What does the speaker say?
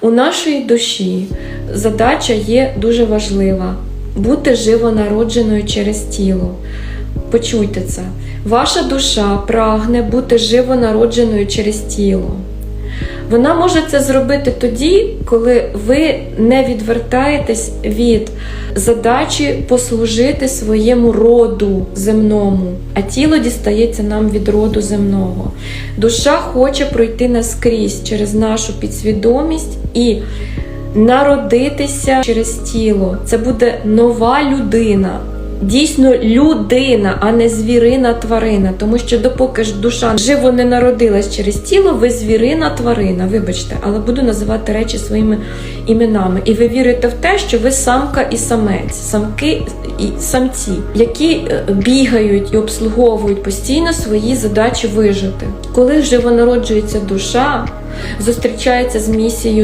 У нашої душі задача є дуже важлива бути живонародженою через тіло. Почуйте це. Ваша душа прагне бути живонародженою через тіло. Вона може це зробити тоді, коли ви не відвертаєтесь від задачі послужити своєму роду земному, а тіло дістається нам від роду земного. Душа хоче пройти наскрізь через нашу підсвідомість і народитися через тіло. Це буде нова людина. Дійсно людина, а не звірина тварина, тому що допоки ж душа живо не народилась через тіло, ви звірина тварина, вибачте, але буду називати речі своїми іменами. І ви вірите в те, що ви самка і самець, самки і самці, які е, бігають і обслуговують постійно свої задачі вижити. Коли живонароджується душа, зустрічається з місією